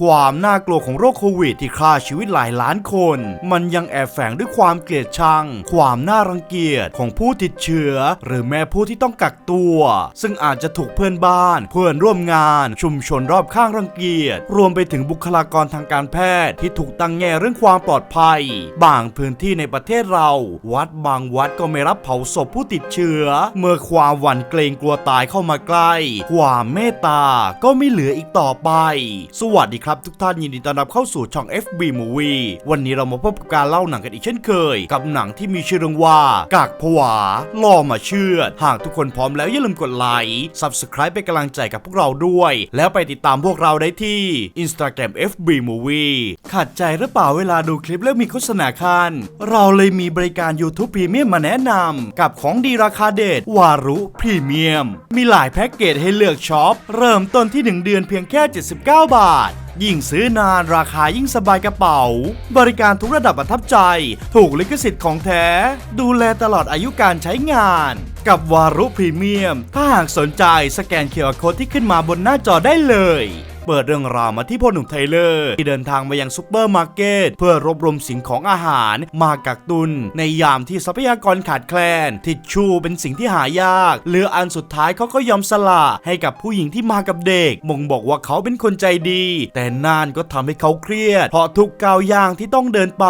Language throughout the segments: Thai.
ความน่ากลัวของโรคโควิดที่ฆ่าชีวิตหลายล้านคน มันยังแอบแฝงด้วยความเกลียดชัง ความน่ารังเกียจของผู้ติดเชื้อ หรือแม้ผู้ที่ต้องกักตัว ซึ่งอาจจะถูกเพื่อนบ้าน เพื่อนร่วมงาน ชุมชนรอบข้างรังเกียจ รวมไปถึงบุคลากรทางการแพทย์ที่ถูกตั้งแง่เรื่องความปลอดภัย บางพื้นที่ในประเทศเรา วัดบางวัดก็ไม่รับเผาศพผู้ติดเชื้อ เมื่อความหวั่นเกรงกลัวตายเข้ามาใกล้ ความเมตตาก็ไม่เหลืออีกต่อไป สวัสดีครับ ทุกท่านยินดีต้อนรับเข้าสู่ช่อง FB Movie วันนี้เรามาพบกับการเล่าหนังกันอีกเช่นเคย กับหนังที่มีชื่อเรื่องว่ากากผวาล่อมาเชื่อหากทุกคนพร้อมแล้วอย่าลืมกดไลค์ Subscribe เป็นกำลังใจกับพวกเราด้วย แล้วไปติดตามพวกเราได้ที่ Instagram FB Movie ขัดใจหรือเปล่าเวลาดูคลิปแล้วมีโฆษณาคันเราเลยมีบริการ YouTube Premium มาแนะนำกับของดีราคาเด็ดวารุพรีเมียมมีหลายแพ็กเกจให้เลือกช็อปเริ่มต้นที่ 1 เดือนเพียงแค่ 79 บาทยิ่งซื้อนานราคายิ่งสบายกระเป๋า บริการทุกระดับประทับใจ ถูกลิขสิทธิ์ของแท้ ดูแลตลอดอายุการใช้งาน กับวารุพรีเมียม ถ้าหากสนใจสแกนเคอร์โคดที่ขึ้นมาบนหน้าจอได้เลย เปิดเรื่องราวมาที่พ่อหนุ่มไทเลอร์ที่เดินทางมายังซุปเปอร์มาร์เก็ตเพื่อรวบรวมสิ่งของอาหารมากักตุน ในยามที่ทรัพยากรขาดแคลน ทิชชู่เป็นสิ่งที่หายากเหลืออันสุดท้ายเขาก็ยอมสละให้กับผู้หญิงที่มากับเด็กบ่งบอกว่าเขาเป็นคนใจดี แต่นานก็ทำให้เขาเครียด เพราะทุกก้าวย่างที่ต้องเดินไป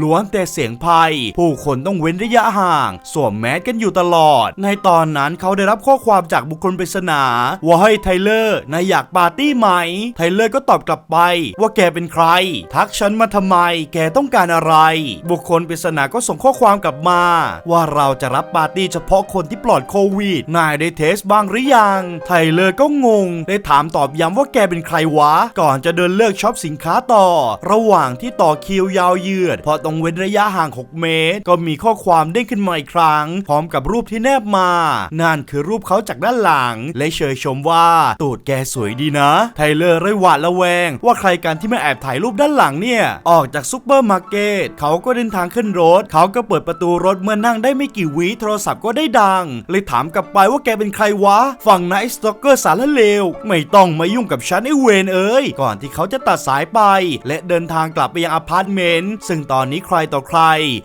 ล้วนแต่เสียงภัย ผู้คนต้องเว้นระยะห่าง สวมแมสกันอยู่ตลอด ในตอนนั้นเขาได้รับข้อความจากบุคคลปริศนาว่าให้ไทเลอร์นายอยากปาร์ตี้ไหมไทเลอร์ก็ตอบกลับไป ว่าแกเป็นใคร ทักฉันมาทำไม แกต้องการอะไร บุคคลปริศนาก็ส่งข้อความกลับมา ว่าเราจะรับปาร์ตี้เฉพาะคนที่ปลอดโควิด นายได้เทสบ้างหรือยัง ไทเลอร์ก็งง ได้ถามตอบย้ำว่าแกเป็นใครวะ ก่อนจะเดินเลือกช็อปสินค้าต่อ ระหว่างที่ต่อคิวยาวเยือดเพราะต้องเว้นระยะห่าง 6 เมตร ก็มีข้อความเด้งขึ้นมาอีกครั้ง พร้อมกับรูปที่แนบมา นั่นคือรูปเขาจากด้านหลัง และเชยชมว่าตูดแกสวยดีนะ ไทเลอร์เลยหวาดระแวง ว่าใครกันที่มาแอบถ่ายรูปด้านหลังเนี่ย ออกจากซุปเปอร์มาร์เก็ตเขาก็เดินทางขึ้นรถ เขาก็เปิดประตูรถเมื่อนั่งได้ไม่กี่วิโทรศัพท์ก็ได้ดัง เลยถามกลับไปว่าแกเป็นใครวะ ฝั่งนายสตอกเกอร์สารเลว ไม่ต้องมายุ่งกับฉันไอเวนเอ้ย ก่อนที่เขาจะตัดสายไป และเดินทางกลับไปยังอพาร์ตเมนต์ ซึ่งตอนนี้ใครต่อใคร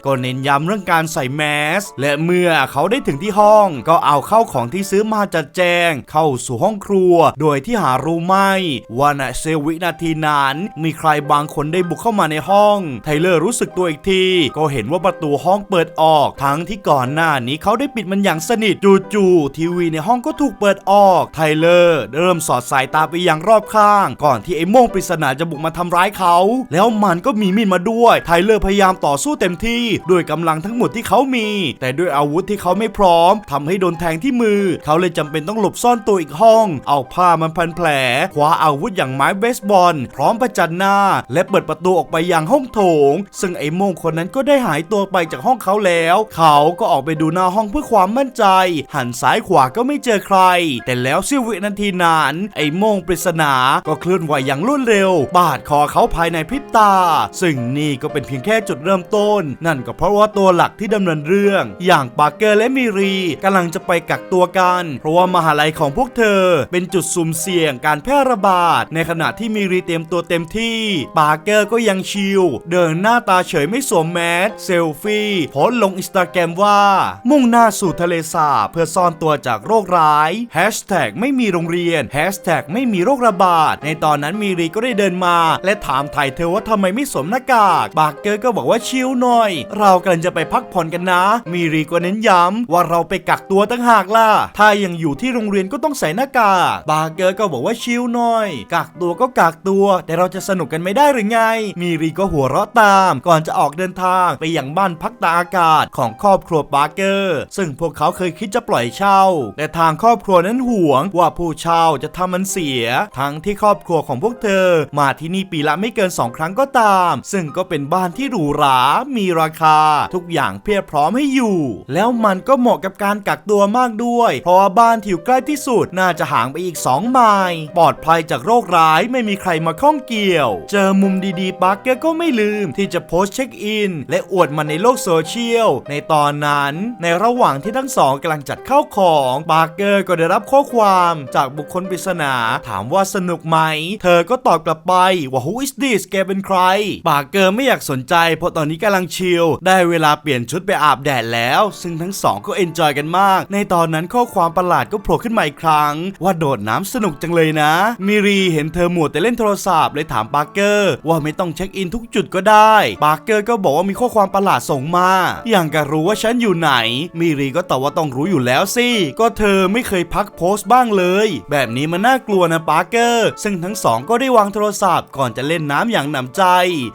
ก็เน้นย้ำเรื่องการใส่แมส และเมื่อเขาได้ถึงที่ห้อง ก็เอาเข้าของที่ซื้อมาจัดแจง เข้าสู่ห้องครัว โดยที่หารู้ไม่ว่าณเซลวินาทีนั้นมีใครบางคนได้บุกเข้ามาในห้อง ไทเลอร์รู้สึกตัวอีกที ก็เห็นว่าประตูห้องเปิดออก ทั้งที่ก่อนหน้านี้เขาได้ปิดมันอย่างสนิทจู่ๆทีวีในห้องก็ถูกเปิดออก ไทเลอร์เริ่มสอดสายตาไปยังรอบข้าง ก่อนที่ไอ้โม่งปริศนาจะบุกมาทำร้ายเขา แล้วมันก็มีมีดมาด้วย ไทเลอร์พยายามต่อสู้เต็มที่ด้วยกำลังทั้งหมดที่เขามี แต่ด้วยอาวุธที่เขาไม่พร้อมทำให้โดนแทงที่มือ เขาเลยจำเป็นต้องหลบซ่อนตัวอีกห้อง เอาผ้ามันพันแผลคว้าเอาาวุธอย่างไม้เบสบอล พร้อมประจันหน้า และเปิดประตูออกไปยังห้องโถง ซึ่งไอ้โมงคนนั้นก็ได้หายตัวไปจากห้องเขาแล้ว เขาก็ออกไปดูหน้าห้องเพื่อความมั่นใจ หันซ้ายขวาก็ไม่เจอใคร แต่แล้วเสี้ยววินาทีนั้นไอ้โมงปริศนาก็เคลื่อนไหวอย่างรวดเร็ว บาดคอเขาภายในพริบตา ซึ่งนี่ก็เป็นเพียงแค่จุดเริ่มต้น นั่นก็เพราะว่าตัวหลักที่ดำเนินเรื่อง อย่างปาร์เกอร์และมิรีกำลังจะไปกักตัวกัน เพราะว่ามหาลัยของพวกเธอ เป็นจุดสุ่มเสี่ยงการแพร่ระบาดในขณะที่มิรีเตรียมตัวเต็มที่ ปาเกอร์ก็ยังชิล เดินหน้าตาเฉยไม่สวมแมสเซลฟี่โพสลงอินสตาแกรมว่า มุ่งหน้าสู่ทะเลสาบเพื่อซ่อนตัวจากโรคร้ายแฮชแท็กไม่มีโรงเรียนแฮชแท็กไม่มีโรคระบาด ในตอนนั้นมิรีก็ได้เดินมา และถามไถ่เธอว่าทำไมไม่สวมหน้ากากปาเกอร์ก็บอกว่าชิลหน่อย เรากำลังจะไปพักผ่อนกันนะ มิรีก็เน้นย้ำว่าเราไปกักตัวตั้งหากล่ะถ้ายังอยู่ที่โรงเรียนก็ต้องใส่หน้ากากปาเกอร์ก็บอกว่าชิลหน่อยกักตัวก็กักตัว แต่เราจะสนุกกันไม่ได้หรือไงมิรีก็หัวเราะตาม ก่อนจะออกเดินทางไปยังบ้านพักตากอากาศของครอบครัวปาร์เกอร์ ซึ่งพวกเขาเคยคิดจะปล่อยเช่า แต่ทางครอบครัวนั้นห่วงว่าผู้เช่าจะทำมันเสีย ทั้งที่ครอบครัวของพวกเธอ มาที่นี่ปีละไม่เกิน 2 ครั้งก็ตาม ซึ่งก็เป็นบ้านที่หรูหรา มีราคา ทุกอย่างเพียบพร้อมให้อยู่ แล้วมันก็เหมาะกับการกักตัวมากด้วย เพราะว่าบ้านที่อยู่ใกล้ที่สุดน่าจะห่างไปอีก 2 ไมล์ ปลอดภัยจากโรคร้ายไม่มีใครมาข้องเกี่ยว เจอมุมดีๆปาร์เกอร์ก็ไม่ลืมที่จะโพสต์เช็คอิน และอวดมันในโลกโซเชียล ในตอนนั้นในระหว่างที่ทั้งสองกำลังจัดเข้าของปาร์เกอร์ก็ได้รับข้อความจากบุคคลปริศนาถามว่าสนุกไหม เธอก็ตอบกลับไปว่า who is this แกเป็นใครปาร์เกอร์ไม่อยากสนใจเพราะตอนนี้กำลังชิลได้เวลาเปลี่ยนชุดไปอาบแดดแล้ว ซึ่งทั้งสองก็เอนจอยกันมาก ในตอนนั้นข้อความประหลาดก็โผล่ขึ้นมาอีกครั้ง ว่าโดดน้ำสนุกจังเลยนะมิรีเห็นเธอหมวดแต่เล่นโทรศัพท์เลยถามปาร์เกอร์ว่าไม่ต้องเช็คอินทุกจุดก็ได้ ปาร์เกอร์ก็บอกว่ามีข้อความประหลาดส่งมา อย่างกับรู้ว่าฉันอยู่ไหน มิรีก็ตอบว่าต้องรู้อยู่แล้วสิ ก็เธอไม่เคยพักโพสต์บ้างเลย แบบนี้มันน่ากลัวนะปาร์เกอร์ ซึ่งทั้งสองก็ได้วางโทรศัพท์ก่อนจะเล่นน้ำอย่างหนำใจ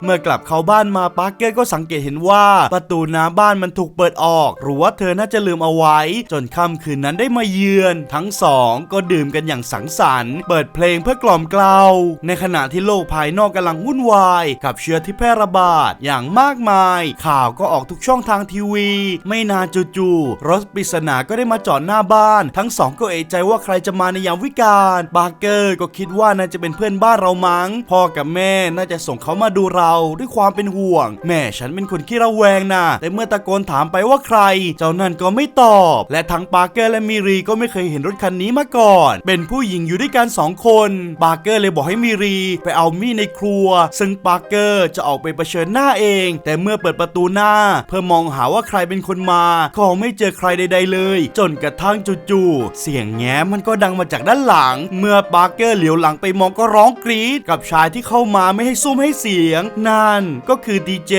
เมื่อกลับเข้าบ้านมาปาร์เกอร์ก็สังเกตเห็นว่าประตูน้ำบ้านมันถูกเปิดออกหรือว่าเธอน่าจะลืมเอาไว้ จนค่ำคืนนั้นได้มาเยือน ทั้งสองก็ดื่มกันอย่างสังสรรค์ เปิดเพลงเพื่อกล่อมกล่าว ในขณะที่โลกภายนอกกำลังวุ่นวาย กับเชื้อที่แพร่ระบาดอย่างมากมาย ข่าวก็ออกทุกช่องทางทีวี ไม่นานจู่ๆรถปริศนาก็ได้มาจอดหน้าบ้าน ทั้งสองก็เอะใจว่าใครจะมาในยามวิกาลบาร์เกอร์ก็คิดว่าน่าจะเป็นเพื่อนบ้านเรามั้งพ่อกับแม่น่าจะส่งเขามาดูเราด้วยความเป็นห่วง แม่ฉันเป็นคนขี้ระแวงนะแต่เมื่อตะโกนถามไปว่าใคร เจ้านั่นก็ไม่ตอบ และทั้งปาร์เกอร์และมิรีก็ไม่เคยเห็นรถคันนี้มาก่อน เป็นผู้หญิงอยู่ด้วยกันสองคนปาร์เกอร์เลยบอกให้มิรีไปเอามีดในครัว ซึ่งปาร์เกอร์จะออกไปเผชิญหน้าเอง แต่เมื่อเปิดประตูหน้า เพื่อมองหาว่าใครเป็นคนมาก็ไม่เจอใครใด ๆ เลย จนกระทั่งจู่ๆเสียงแง้มมันก็ดังมาจากด้านหลัง เมื่อปาร์เกอร์เหลียวหลังไปมองก็ร้องกรี๊ดกับชายที่เข้ามาไม่ให้ซุ่มให้เสียง นั่นก็คือดีเจ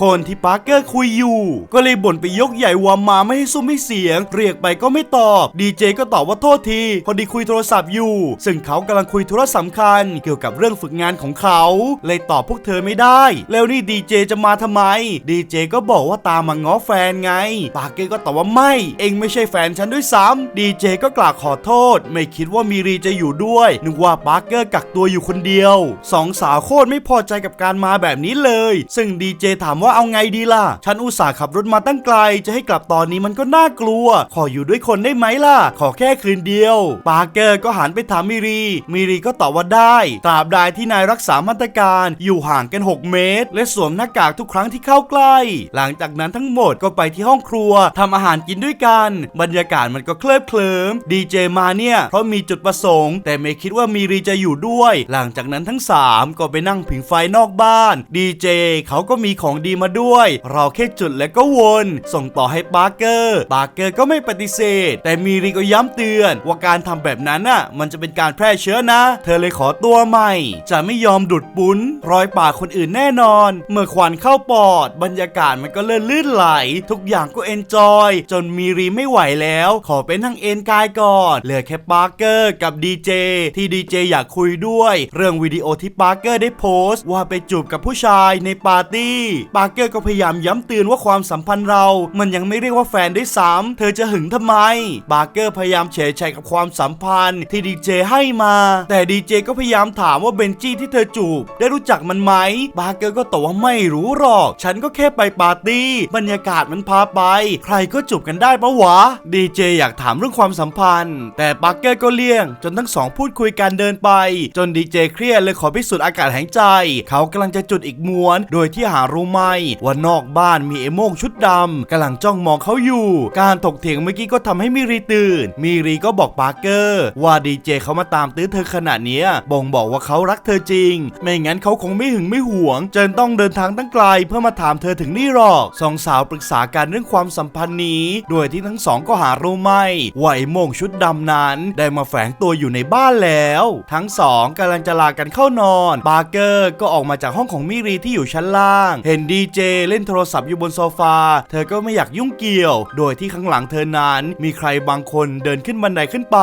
คนที่ปาร์เกอร์คุยอยู่ ก็เลยบ่นไปยกใหญ่ว่ามาไม่ให้ซุ่มให้เสียง เรียกไปก็ไม่ตอบ ดีเจก็ตอบว่าโทษที พอดีคุยโทรศัพท์อยู่ ซึ่งเขากำลังคุยธุระสำคัญเกี่ยวกับเรื่องฝึกงานของเขา เลยตอบพวกเธอไม่ได้ แล้วนี่ดีเจจะมาทำไม ดีเจก็บอกว่าตามมาง้อแฟนไง ปาร์เกอร์ก็ตอบว่าไม่ เองไม่ใช่แฟนฉันด้วยซ้ำดีเจก็กล่าวขอโทษ ไม่คิดว่ามีรีจะอยู่ด้วย นึกว่าปาร์เกอร์กักตัวอยู่คนเดียว สองสาวโคตรไม่พอใจกับการมาแบบนี้เลย ซึ่งดีเจถามว่าเอาไงดีล่ะ ฉันอุตส่าห์ขับรถมาตั้งไกล จะให้กลับตอนนี้มันก็น่ากลัว ขออยู่ด้วยคนได้ไหมล่ะ ขอแค่คืนเดียว ปาร์เกอร์ก็หันไปถามมิรีมิรีก็ตอบว่าได้ ตราบใดที่นายรักษามาตรการอยู่ห่างกัน 6 เมตร และสวมหน้ากากทุกครั้งที่เข้าใกล้ หลังจากนั้นทั้งหมดก็ไปที่ห้องครัวทำอาหารกินด้วยกัน บรรยากาศมันก็เคลิบเคลิ้มดีเจมาเนี่ยเพราะมีจุดประสงค์ แต่ไม่คิดว่ามีรีจะอยู่ด้วย หลังจากนั้นทั้ง 3 ก็ไปนั่งผิงไฟนอกบ้านดีเจเขาก็มีของดีมาด้วย เราแค่จุดแล้วก็วน ส่งต่อให้ปาร์เกอร์ ปาร์เกอร์ก็ไม่ปฏิเสธ แต่มีรีก็ย้ำเตือน ว่าการทำแบบนั้นน่ะมันจะเป็นการแพร่เชื้อนะเธอเลยขอตัวใหม่ จะไม่ยอมดุดปุ้น รอยปากคนอื่นแน่นอน เมื่อควันเข้าปอด บรรยากาศมันก็เลื่อนลื่นไหล ทุกอย่างก็เอนจอย จนมีรีไม่ไหวแล้ว ขอเป็นนั่งเอนกายก่อน เหลือแค่ปาร์เกอร์กับดีเจที่ดีเจอยากคุยด้วย เรื่องวิดีโอที่ปาร์เกอร์ได้โพสต์ ว่าไปจูบกับผู้ชายในปาร์ตี้ ปาร์เกอร์ก็พยายามย้ำเตือนว่าความสัมพันธ์เรา มันยังไม่เรียกว่าแฟนได้ซ้ำเธอจะหึงทำไม ปาร์เกอร์พยายามเฉยชัยกับความสัมพันธ์ที่ดีเจให้มา แต่แต่ดีเจก็พยายามถามว่าเบนจี้ที่เธอจูบ ได้รู้จักมันไหมปาร์เกอร์ก็ตอบว่าไม่รู้หรอก ฉันก็แค่ไปปาร์ตี้ บรรยากาศมันพาไป ใครก็จูบกันได้ปะวะ ดีเจอยากถามเรื่องความสัมพันธ์ แต่ปาร์เกอร์ก็เลี่ยง จนทั้งสองพูดคุยกันเดินไป จนดีเจเครียดเลยขอพิสูจน์อากาศหายใจ เขากำลังจะจุดอีกมวน โดยที่หารู้ไหมว่านอกบ้านมีไอ้โมงชุดดำกำลังจ้องมองเขาอยู่ การถกเถียงเมื่อกี้ก็ทำให้มิรีตื่นมิรีก็บอกปาร์เกอร์ว่าดีเจเขามาตามตื้อเธอขนาดนี้บ่งบอกว่าเขารักเธอจริง ไม่งั้นเขาคงไม่หึงไม่หวงจนต้องเดินทางตั้งไกลเพื่อมาถามเธอถึงนี่หรอกสองสาวปรึกษากันเรื่องความสัมพันธ์นี้ โดยที่ทั้งสองก็หารู้ไมว่าไอ้โม่งชุดดำนั้น ได้มาแฝงตัวอยู่ในบ้านแล้ว ทั้งสองกำลังจะลากันเข้านอนปาร์เกอร์ก็ออกมาจากห้องของมิรีที่อยู่ชั้นล่าง เห็นดีเจเล่นโทรศัพท์อยู่บนโซฟา เธอก็ไม่อยากยุ่งเกี่ยว โดยที่ข้างหลังเธอนั้น มีใครบางคนเดินขึ้นบันไดขึ้นไป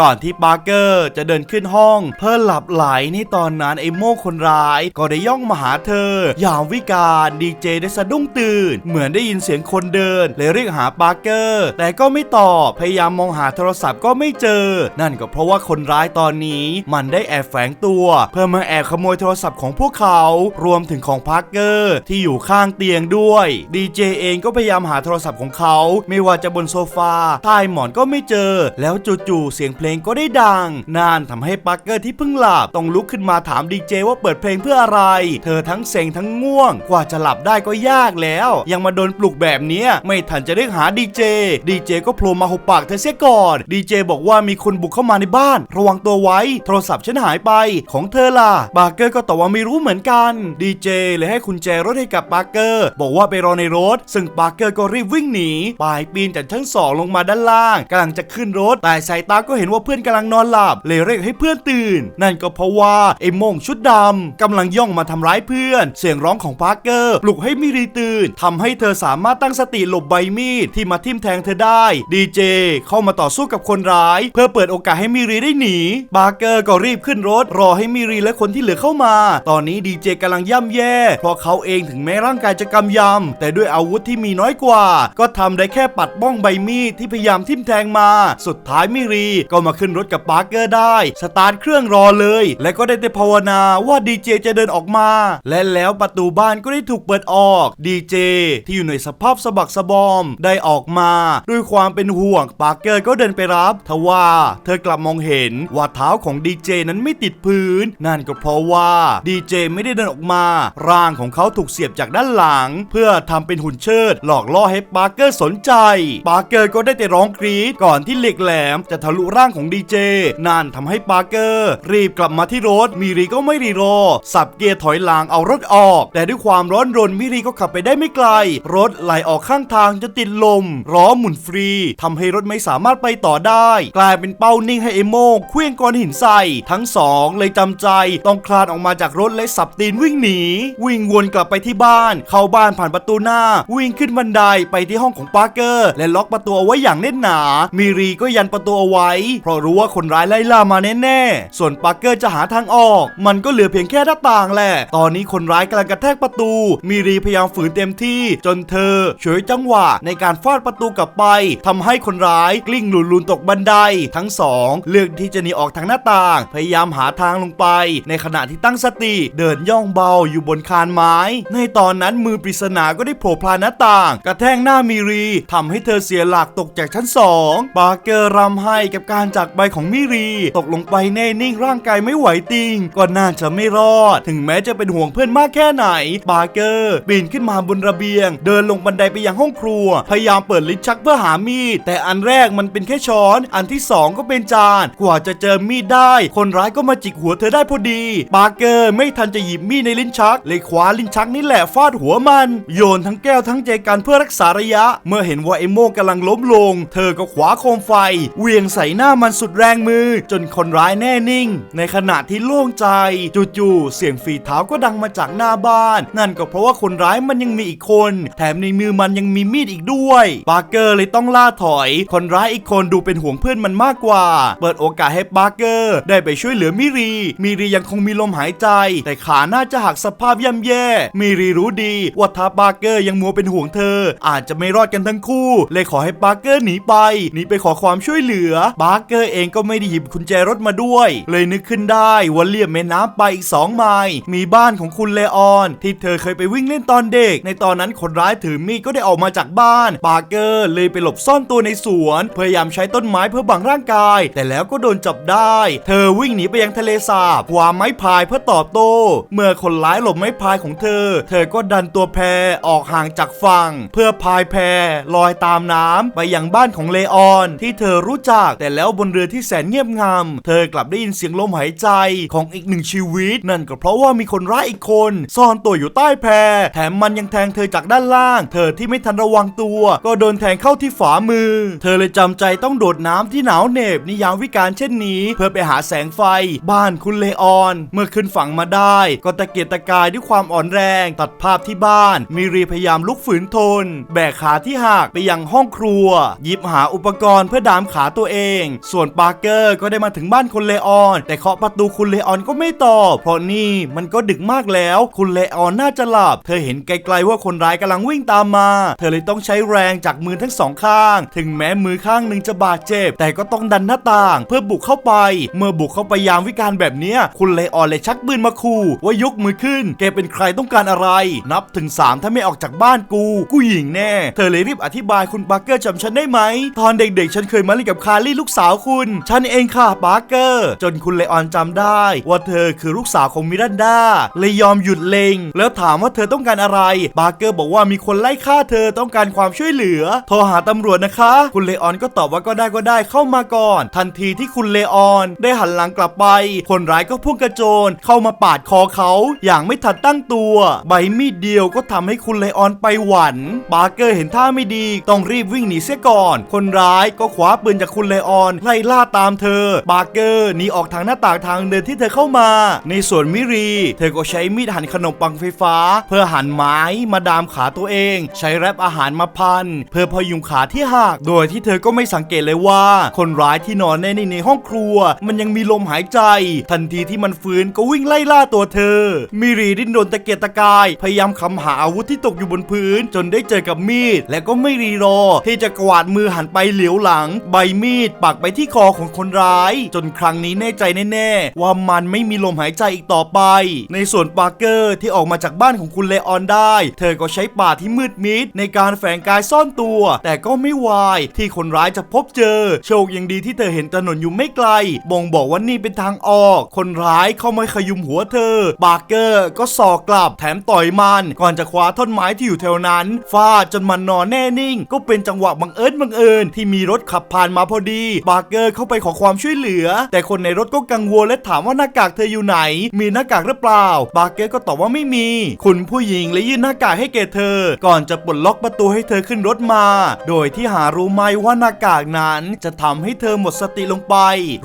ก่อนที่ปาร์เกอร์จะเดินขึ้นห้องเพื่อหลับไหลในตอนนั้นไอโม่คนร้าย ก็ได้ย่องมาหาเธอ ยามวิกาลดีเจได้สะดุ้งตื่น เหมือนได้ยินเสียงคนเดินเลยเรียกหาปาร์เกอร์ แต่ก็ไม่ตอบพยายามมองหาโทรศัพท์ก็ไม่เจอ นั่นก็เพราะว่าคนร้ายตอนนี้มันได้แอบแฝงตัว เพื่อมาแอบขโมยโทรศัพท์ของพวกเขารวมถึงของปาร์เกอร์ที่อยู่ข้างเตียงด้วยดีเจเองก็พยายามหาโทรศัพท์ของเขาไม่ว่าจะบนโซฟาใต้หมอนก็ไม่เจอ แล้วจู่ๆเสียงเพลงก็ได้ดังนั่นทำให้ปาร์เกอร์ที่เพิ่งหลับต้องลุกขึ้นมาถามดีเจว่าเปิดเพลงเพื่ออะไร เธอทั้งเซ็งทั้งง่วง กว่าจะหลับได้ก็ยากแล้ว ยังมาโดนปลุกแบบนี้ไม่ทันจะเรียกหาดีเจดีเจก็โผล่มาหุบปากเธอเสียก่อนดีเจบอกว่ามีคนบุกเข้ามาในบ้าน ระวังตัวไว้ โทรศัพท์ฉันหายไปของเธอล่ะปาร์เกอร์ก็ตอบว่าไม่รู้เหมือนกันดีเจเลยให้คุณแจรถให้กับปาร์เกอร์ บอกว่าไปรอในรถ ซึ่งปาร์เกอร์ก็รีบวิ่งหนีปลายปีนจากชั้นสองลงมาด้านล่างกำลังจะขึ้นรถแต่สายตาก็เห็นว่าเพื่อนกำลังนอนหลับเลยเรียกให้เพื่อนตื่น นั่นก็เพราะว่าไอ้โมงชุดดำกำลังย่องมาทำร้ายเพื่อน เสียงร้องของปาร์เกอร์ปลุกให้มิรีตื่นทำให้เธอสามารถตั้งสติหลบใบมีดที่มาทิ่มแทงเธอได้ ดีเจเข้ามาต่อสู้กับคนร้าย เพื่อเปิดโอกาสให้มิรีได้หนีปาร์เกอร์ก็รีบขึ้นรถ รอให้มิรีและคนที่เหลือเข้ามา ตอนนี้ดีเจกำลังย่ำแย่ เพราะเขาเองถึงแม้ร่างกายจะกำยำแต่ด้วยอาวุธที่มีน้อยกว่า ก็ทำได้แค่ปัดบ้องใบมีดที่พยายามทิ่มแทงมา สุดท้ายมิรีก็มาขึ้นรถกับปาร์เกอร์ได้สตาร์ทเครื่องรอเลย และก็ได้แต่ภาวนาว่าดีเจจะเดินออกมา และแล้วประตูบ้านก็ได้ถูกเปิดออกดีเจที่อยู่ในสภาพสะบักสะบอมได้ออกมา ด้วยความเป็นห่วงปาร์เกอร์ก็เดินไปรับทว่าเธอกลับมองเห็นว่าเท้าของดีเจนั้นไม่ติดพื้น นั่นก็เพราะว่าดีเจไม่ได้เดินออกมา ร่างของเขาถูกเสียบจากด้านหลัง เพื่อทำเป็นหุ่นเชิด หลอกล่อให้ปาร์เกอร์สนใจ ปาร์เกอร์ก็ได้แต่ร้องกรีดก่อนที่เหล็กแหลมจะทะลุร่างของดีเจนั่นทำให้ปาร์เกอร์ รีบกลับมาที่รถมิรีก็ไม่รีรอ สับเกียร์ถอยหลังเอารถออก แต่ด้วยความร้อนรนมิรีก็ขับไปได้ไม่ไกล รถไหลออกข้างทางจะติดลมล้อหมุนฟรีทำให้รถไม่สามารถไปต่อได้ กลายเป็นเป้านิ่งให้เอโมงเคลื่องก้อนหินใส่ทั้งสองเลยจำใจต้องคลานออกมาจากรถและสับตีนวิ่งหนี วิ่งวนกลับไปที่บ้าน เข้าบ้านผ่านประตูหน้า วิ่งขึ้นบันไดไปที่ห้องของปาร์เกอร์ และล็อกประตูเอาไว้อย่างแน่นหนา มิรีก็ยันประตูเอาไว้ เพราะรู้ว่าคนร้ายไล่ล่ามาแน่ๆ ส่วนปาร์เกอร์จะหาทางออก มันก็เหลือเพียงแค่หน้าต่างแหละ ตอนนี้คนร้ายกำลังกระแทกประตู มิรีพยายามฝืนเต็มที่ จนเธอฉวยจังหวะในการฟาดประตูกลับไปทำให้คนร้ายกลิ้งหลุนๆตกบันได ทั้งสองเลือกที่จะหนีออกทางหน้าต่าง พยายามหาทางลงไป ในขณะที่ตั้งสติเดินย่องเบาอยู่บนคานไม้ ในตอนนั้นมือปริศนาก็ได้โผล่พลานหน้าต่าง กระแทกหน้ามิรีทำให้เธอเสียหลักตกจากชั้นสองปาร์เกอร์รำไห้กับการจากไปของมิรี ตกลงไปแน่นิ่งร่างกายไม่ไหวติง ก็น่าจะไม่รอด ถึงแม้จะเป็นห่วงเพื่อนมากแค่ไหนปาร์เกอร์ปีนขึ้นมาบนระเบียง เดินลงบันไดไปยังห้องครัว พยายามเปิดลิ้นชักเพื่อหามีด แต่อันแรกมันเป็นแค่ช้อน อันที่สองก็เป็นจาน กว่าจะเจอมีดได้ คนร้ายก็มาจิกหัวเธอได้พอดีปาร์เกอร์ไม่ทันจะหยิบมีดในลิ้นชัก เลยคว้าลิ้นชักนี่แหละฟาดหัวมัน โยนทั้งแก้วทั้งเจกันเพื่อรักษาระยะ เมื่อเห็นว่าไอโมกำลังล้มลง เธอก็ขวาโคมไฟเหวียงใส่หน้ามันสุดแรงมือ จนคนร้ายแน่นิ่ง ในขณะที่โล่งใจจู่ๆเสียงฝีเท้าก็ดังมาจากหน้าบ้าน นั่นก็เพราะว่าคนร้ายมันยังมีอีกคน แถมในมือมันยังมีมีดอีกด้วยปาร์เกอร์เลยต้องล่าถอย คนร้ายอีกคนดูเป็นห่วงเพื่อนมันมากกว่า เปิดโอกาสให้ปาร์เกอร์ได้ไปช่วยเหลือมิรี มิรียังคงมีลมหายใจ แต่ขาน่าจะหักสภาพย่ำแย่ มิรีรู้ดีว่าถ้าปาร์เกอร์ยังมัวเป็นห่วงเธอ อาจจะไม่รอดกันทั้งคู่ เลยขอให้ปาร์เกอร์หนีไปหนีไปขอความช่วยเหลือปาร์เกอร์เองก็ไม่ได้หยิบกุญแจรถมาด้วยเลยนึกขึ้นได้ว่าเลียบแม่น้ำไปอีกสองไมล์มีบ้านของคุณเลออน ที่เธอเคยไปวิ่งเล่นตอนเด็ก ในตอนนั้นคนร้ายถือมีดก็ได้ออกมาจากบ้านปาเกอร์เลยไปหลบซ่อนตัวในสวน พยายามใช้ต้นไม้เพื่อบังร่างกาย แต่แล้วก็โดนจับได้ เธอวิ่งหนีไปยังทะเลสาบคว้าไม้พายเพื่อตอบโต้ เมื่อคนร้ายหลบไม้พายของเธอ เธอก็ดันตัวแพออกห่างจากฝั่ง เพื่อพายแพลอยตามน้ำไปยังบ้านของเลออน ที่เธอรู้จักแต่แล้วบนเรือที่แสนเงียบงามเธอกลับได้ยินเสียงลมหายใจของอีกหนึ่งชีวิต นั่นก็เพราะว่ามีคนร้ายอีกคน ซ่อนตัวอยู่ใต้แพแถมมันยังแทงเธอจากด้านล่าง เธอที่ไม่ทันระวังตัว ก็โดนแทงเข้าที่ฝ่ามือ เธอเลยจำใจต้องโดดน้ำที่หนาวเหน็บในยามวิกาลเช่นนี้ เพื่อไปหาแสงไฟ บ้านคุณเลออน เมื่อขึ้นฝั่งมาได้ ก็ตะเกียกตะกายด้วยความอ่อนแรง ตัดภาพที่บ้านมีรีพยายามลุกฝืนทน แบกขาที่หักไปยังห้องครัว หยิบหาอุปกรณ์เพื่อดามขาตัวเอง ส่วนปาร์เกอร์ก็ได้มาถึงบ้านคุณเลออน แต่เคาะประตูคุณเลออนก็ไม่ตอบ เพราะนี่มันก็ดึกมากแล้ว คุณเลออนน่าจะหลับ เธอเห็นไกลๆว่าคนร้ายกำลังวิ่งตามมา เธอเลยต้องใช้แรงจากมือทั้งสองข้าง ถึงแม้มือข้างหนึ่งจะบาดเจ็บ แต่ก็ต้องดันหน้าต่าง เพื่อบุกเข้าไป เมื่อบุกเข้าไปยามวิการแบบนี้คุณเลออนเลยชักปืนมาขู่ว่ายกมือขึ้น แกเป็นใครต้องการอะไร นับถึง 3 ถ้าไม่ออกจากบ้านกู กูหญิงแน่ เธอเลยรีบอธิบายคุณปาร์เกอร์จำฉันได้ไหม ตอนเด็กๆ ฉันเคยมาเล่นกับคาร์ลี่ลูกสาวคุณ ฉันเองค่ะปาร์เกอร์จนคุณเลออนจำได้ ว่าเธอคือลูกสาวของมิรันดาเลยยอมหยุดเลงแล้วถามว่าเธอต้องการอะไร บาร์เกอร์บอกว่ามีคนไล่ฆ่าเธอต้องการความช่วยเหลือ โทรหาตำรวจนะคะ คุณเลออนก็ตอบว่าก็ได้ก็ได้เข้ามาก่อน ทันทีที่คุณเลออน ได้หันหลังกลับไป คนร้ายก็พุ่งกระโจนเข้ามาปาดคอเขา อย่างไม่ทันตั้งตัว ใบมีดเดียวก็ทำให้คุณเลออนไปหวันบาร์เกอร์เห็นท่าไม่ดีต้องรีบวิ่งหนีเสียก่อน คนร้ายก็คว้าปืนจากคุณเลออนไล่ล่าตามเธอ บาร์เกอร์หนีออกทางหน้าต่างทางเดินที่เธอเข้ามา ในส่วนมิรี เธอก็ใช้มีดหั่นขนมปังไฟฟ้า เพื่อหั่นไม้มาดามขาตัวเอง ใช้แรปอาหารมาพัน เพื่อพยุงขาที่หักโดยที่เธอก็ไม่สังเกตเลยว่า คนร้ายที่นอนแน่นิ่งในห้องครัว มันยังมีลมหายใจ ทันทีที่มันฟื้นก็วิ่งไล่ล่าตัวเธอ มิรีดิ้นรนตะเกียกตะกาย พยายามคำหาอาวุธที่ตกอยู่บนพื้น จนได้เจอกับมีด และก็ไม่รีรอ ที่จะกวาดมือหันไปเหลียวหลัง ใบมีดปักไปที่คอของคนร้าย จนครั้งนี้แน่ใจแน่ๆ ว่ามันไม่มีลมหายใจอีกต่อไป ในส่วนปาร์เกอร์ที่ออกมาจากบ้านของคุณเลออนได้ เธอก็ใช้ป่าที่มืดมิดในการแฝงกายซ่อนตัว แต่ก็ไม่วายที่คนร้ายจะพบเจอ โชคยังดีที่เธอเห็นถนนอยู่ไม่ไกล บ่งบอกว่านี่เป็นทางออก คนร้ายเข้ามาขยุมหัวเธอ ปาร์เกอร์ก็สอกกลับแถมต่อยมัน ก่อนจะคว้าท่อนไม้ที่อยู่แถวนั้นฟาดจนมันนอนแน่นิ่ง ก็เป็นจังหวะบังเอิญบังเอิญที่มีรถขับผ่านมาพอดี ปาร์เกอร์เข้าไปขอความช่วยเหลือ แต่คนในรถก็กังวลและถามว่าหน้ากากเธออยู่ไหน มีหน้ากากหรือเปล่าปาร์เกอร์ก็ตอบว่าไม่มี คุณผู้หญิงเลยยื่นหน้ากากให้แกเธอ ก่อนจะปลดล็อกประตูให้เธอขึ้นรถมา โดยที่หารู้ไหมว่าหน้ากากนั้นจะทำให้เธอหมดสติลงไป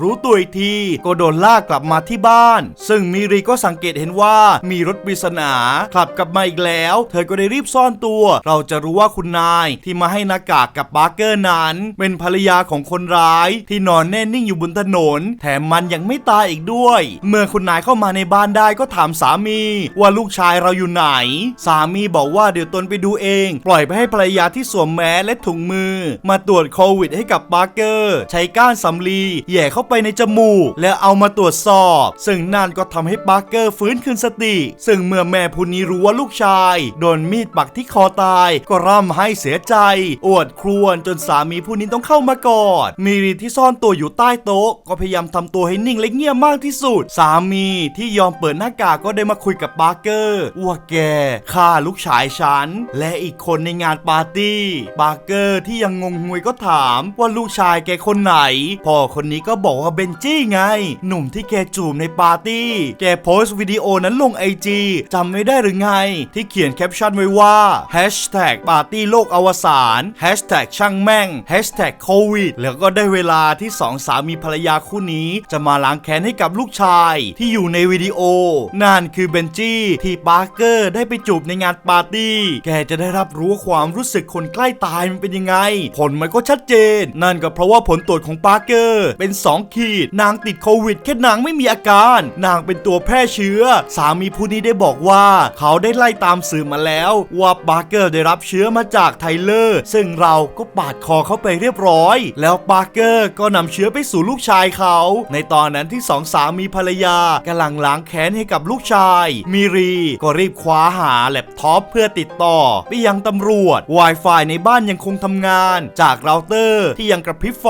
รู้ตัวอีกทีก็โดนลากกลับมาที่บ้าน ซึ่งมิรีก็สังเกตเห็นว่ามีรถปริศนาขับกลับมาอีกแล้ว เธอก็ได้รีบซ่อนตัว เราจะรู้ว่าคุณนายที่มาให้หน้ากากกับปาร์เกอร์นั้น เป็นภรรยาของคนร้ายที่นอนแน่นิ่งอยู่บนถนนแถมมันยังไม่ตายอีกด้วย เมื่อคุณนายเข้ามาในบ้านได้ก็ถามสามีว่าลูกชายเราอยู่ไหน สามีบอกว่าเดี๋ยวตนไปดูเอง ปล่อยไปให้ภรรยาที่สวมแมสและถุงมือ มาตรวจโควิดให้กับปาร์เกอร์ ใช้ก้านสำลีแย่เข้าไปในจมูก แล้วเอามาตรวจสอบ ซึ่งนั่นก็ทำให้ปาร์เกอร์ฟื้นคืนสติ ซึ่งเมื่อแม่ผู้นี้รู้ว่าลูกชาย โดนมีดปักที่คอตายก็ร่ำให้เสียใจ อวดครวญจนสามีผู้นี้ต้องเข้ามากอดมีรีที่ซ่อนตัวอยู่ใต้โต๊ะก็พยายามทำตัวให้นิ่งและเงียบมากที่สุด สามีที่ยอมเปิดหน้ากากก็ได้มาคุยกับปาร์เกอร์ว่าแกฆ่าลูกชายฉัน และอีกคนในงานปาร์ตี้ปาร์เกอร์ที่ยังงงงวยก็ถามว่าลูกชายแกคนไหน พ่อคนนี้ก็บอกว่าเบนจี้ไง หนุ่มที่แกจูบในปาร์ตี้ แกโพสต์วิดีโอนั้นลงไอจีจำไม่ได้หรือไง ที่เขียนแคปชั่นไว้ว่า Hashtag ปาร์ตี้โลกอวสาน Hashtag ช่างแม่ง Hashtag โควิดแล้วก็ได้เวลาที่สองสามีภรรยาคู่นี้จะมาล้างแค้นให้กับลูกชายที่อยู่ในวิดีโอ นั่นคือเบนจี้ที่ปาร์เกอร์ได้ไปจูบในงานปาร์ตี้ แกจะได้รับรู้ความรู้สึกคนใกล้ตายมันเป็นยังไง ผลมันก็ชัดเจน นั่นก็เพราะว่าผลตรวจของปาร์เกอร์เป็น 2 ขีด นางติดโควิดแค่นางไม่มีอาการ นางเป็นตัวแพร่เชื้อ สามีผู้นี้ได้บอกว่า เขาได้ไล่ตามสื่อมาแล้วว่าปาร์เกอร์ได้รับเชื้อมาจากไทเลอร์ ซึ่งเราก็ปาดคอเขาไปเรียบร้อย แล้วปาร์เกอร์ก็นำเชื้อไปสู่ลูกชายเขาในตอนนั้นที่สองสามีภรรยากำลังล้างแค้นให้กับลูกชายมีรี ก็รีบคว้าหาแล็ปท็อปเพื่อติดต่อ ไปยังตำรวจ Wi-Fi ในบ้านยังคงทำงาน จากเราเตอร์ที่ยังกระพริบไฟ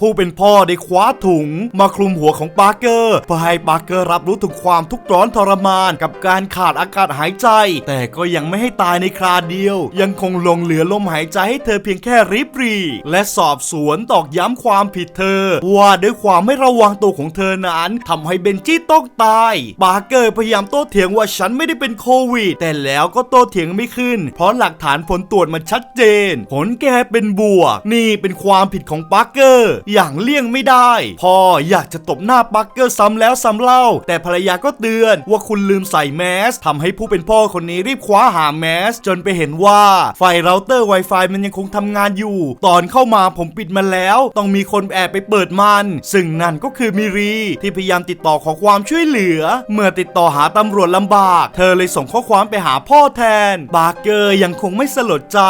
ผู้เป็นพ่อได้คว้าถุง มาคลุมหัวของปาร์เกอร์เพื่อให้ปาร์เกอร์รับรู้ถึงความทุกข์ร้อนทรมานกับการขาดอากาศหายใจ แต่ก็ยังไม่ให้ตายในคราเดียว ยังคงลงเหลือลมหายใจให้เธอเพียงแค่ริบรี และสอบสวนตอกย้ำความผิดเธอว่าด้วยความไม่ระวังตัวของเธอนั้นทำให้เบนจี้ต้องตายปาร์เกอร์พยายามโต้เถียงว่าฉันไม่ได้เป็นโควิด แต่แล้วก็โต้เถียงไม่ขึ้น เพราะหลักฐานผลตรวจมันชัดเจน ผลแกเป็นบวก นี่เป็นความผิดของปาร์เกอร์ อย่างเลี่ยงไม่ได้พ่ออยากจะตบหน้าปาร์เกอร์ซ้ำแล้วซ้ำเล่า แต่ภรรยาก็เตือนว่าคุณลืมใส่แมสทำให้ผู้เป็นพ่อคนนี้รีบคว้าหาแมส จนไปเห็นว่าไฟเราเตอร์ Wi-Fi มันยังคงทำงานอยู่ ตอนเข้ามาผมปิดมันแล้ว ต้องมีคนแอบไปเปิดมัน ซึ่งนั่นก็็คือมิรี ที่พยายามติดต่อขอความช่วยเหลือ เมื่อติดต่อหาตำรวจลำบาก เธอเลยส่งข้อความไปหาพ่อแทน บาร์เกอร์ยังคงไม่สลดใจ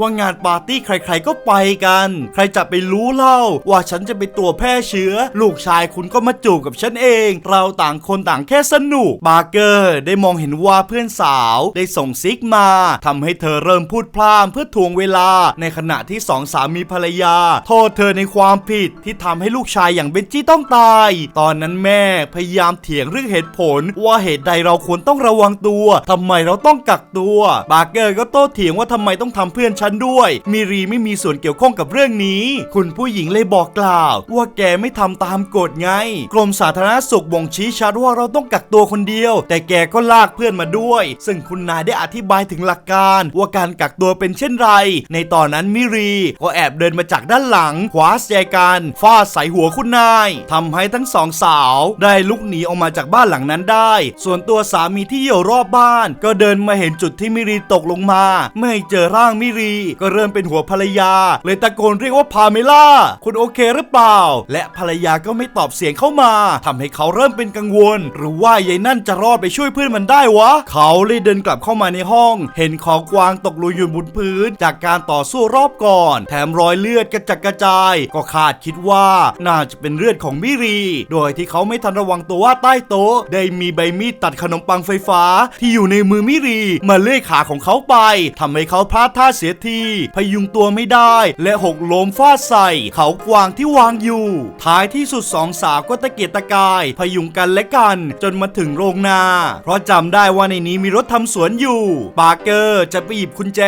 ว่างานปาร์ตี้ใครๆก็ไปกัน ใครจะไปรู้เล่า ว่าฉันจะไปตัวแพร่เชื้อ ลูกชายคุณก็มาจูบกับฉันเอง เราต่างคนต่างแค่สนุก บาร์เกอร์ได้มองเห็นว่าเพื่อนสาวได้ส่งซิกมาทำให้เธอเริ่มพูดพล่ามเพื่อทวงเวลา ในขณะที่สองสามีภรรยา โทษเธอในความผิดที่ทำให้ลูกชายอย่างเบนจี้ต้องตาย ตอนนั้นแม่พยายามเถียงเรื่องเหตุผล ว่าเหตุใดเราควรต้องระวังตัวทำไมเราต้องกักตัวบาร์เกอร์ก็โต้เถียงว่าทำไมต้องทำเพื่อนฉันด้วย มิรีไม่มีส่วนเกี่ยวข้องกับเรื่องนี้ คุณผู้หญิงเลยบอกกล่าว ว่าแกไม่ทำตามกฎไง กรมสาธารณสุขบ่งชี้ชัดว่าเราต้องกักตัวคนเดียว แต่แกก็ลากเพื่อนมาด้วย ซึ่งคุณนายได้อธิบายถึงหลักการ ว่าการกักตัวเป็นเช่นไร ในตอนนั้นมิรีก็แอบเดินมาจากด้านหลังคว้าแจกันฟาดใส่หัวคุณนายททำให้ทั้งสองสาว ได้ลุกหนีออกมาจากบ้านหลังนั้นได้ ส่วนตัวสามีที่อยู่รอบบ้าน ก็เดินมาเห็นจุดที่มิรีตกลงมา ไม่เจอร่างมิรี ก็เริ่มเป็นหัวภรรยา เลยตะโกนเรียกว่าพาเมล่าคุณโอเคหรือเปล่า และภรรยาก็ไม่ตอบเสียงเข้ามาทำให้เขาเริ่มเป็นกังวล หรือว่ายายนั่นจะรอดไปช่วยเพื่อนมันได้วะ เขาเลยเดินกลับเข้ามาในห้อง เห็นของกวางตกลุยอยู่บนพื้น จากการต่อสู้รอบก่อน แถมรอยเลือดกระจัดกระจาย ก็คาดคิดว่าน่าจะเป็นเลือดของมิรี โดยที่เขาไม่ทันระวังตัวว่าใต้โต๊ะได้มีใบมีดตัดขนมปังไฟฟ้า ที่อยู่ในมือมิรี มาเลื่อยขาของเขาไปทำให้เขาพลาดท่าเสียที พยุงตัวไม่ได้ และหกล้มฟาดใส่ เขากวางที่วางอยู่ ท้ายที่สุดสองสาวก็ตะเกียกตะกาย พยุงกันและกัน จนมาถึงโรงนา เพราะจำได้ว่าในนี้มีรถทำสวนอยู่ ปาเกอร์จะไปหยิบกุญแจ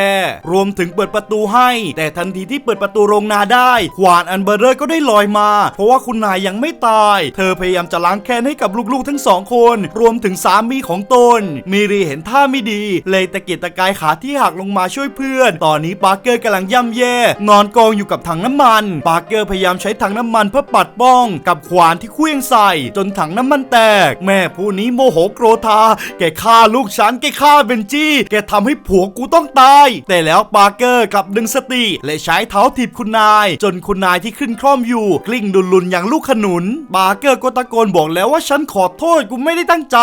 รวมถึงเปิดประตูให้ แต่ทันทีที่เปิดประตูโรงนาได้ขวานอันเบอร์เรอร์ก็ได้ลอยมา เพราะว่าคุณนายยังไม่ตาย เธอพยายามจะล้างแค้นให้กับลูกๆทั้งสองคน รวมถึงสามีของตน มิรีเห็นท่าไม่ดี เลยตะเกียกตะกายขาที่หักลงมาช่วยเพื่อน ตอนนี้ปาร์เกอร์กำลังย่ำแย่ นอนกองอยู่กับถังน้ำมัน ปาร์เกอร์พยายามใช้ถังน้ำมันเพื่อปัดป้อง กับขวานที่เคลื่องใส่ จนถังน้ำมันแตก แม่ผู้นี้โมโหโกรธา แกฆ่าลูกฉัน แกฆ่าเบนจี้ แกทำให้ผัวกูต้องตาย แต่แล้วปาร์เกอร์กลับดึงสติ และใช้เท้าถีบคุณนาย จนคุณนายที่ขึ้นคล่อมอยู่ กลิ้งดุลุนอย่างลูกขนุนปาร์เกอร์ก็ตะโกนบอกแล้วว่าฉันขอโทษกูไม่ได้ตั้งใจ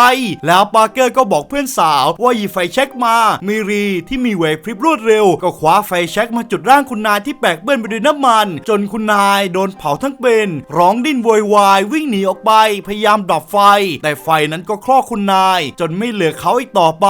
แล้วปาร์เกอร์ก็บอกเพื่อนสาวว่าหยิบไฟแช็กมามิรีที่มีไหวพริบรวดเร็ว ก็คว้าไฟแช็กมาจุดร่างคุณนายที่แปลกเปื้อนไปด้วยน้ำมัน จนคุณนายโดนเผาทั้งเป็น ร้องดิ้นโวยวายวิ่งหนีออกไป พยายามดับไฟ แต่ไฟนั้นก็คลอกคุณนาย จนไม่เหลือเขาอีกต่อไป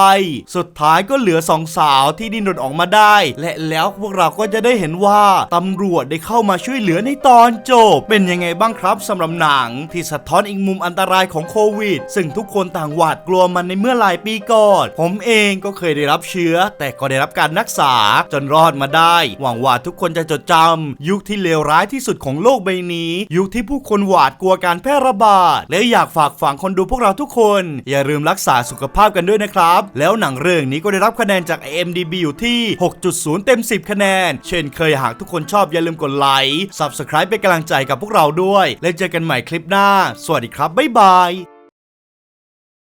สุดท้ายก็เหลือสองสาวที่ดิ้นรนออกมาได้ และแล้วพวกเราก็จะได้เห็นว่าตำรวจได้เข้ามาช่วยเหลือในตอนจบ เป็นยังไงบ้างครับสำหรับหนัง ที่สะท้อนอีกมุมอันตรายของโควิด ซึ่งทุกคนต่างหวาดกลัวมันในเมื่อหลายปีก่อน ผมเองก็เคยได้รับเชื้อ แต่ก็ได้รับการรักษาจนรอดมาได้ หวังว่าทุกคนจะจดจำยุคที่เลวร้ายที่สุดของโลกใบนี้ ยุคที่ผู้คนหวาดกลัวการแพร่ระบาด และอยากฝากฝังคนดูพวกเราทุกคน อย่าลืมรักษาสุขภาพกันด้วยนะครับ แล้วหนังเรื่องนี้ก็ได้รับคะแนนจาก IMDb อยู่ที่ 6.0 เต็ม 10 คะแนน เช่นเคยหากทุกคนชอบอย่าลืมกดไลค์ Subscribe เป็นกำลังใจกับพวกเราด้วย แล้วเจอกันใหม่คลิปหน้า สวัสดีครับ บ๊ายบาย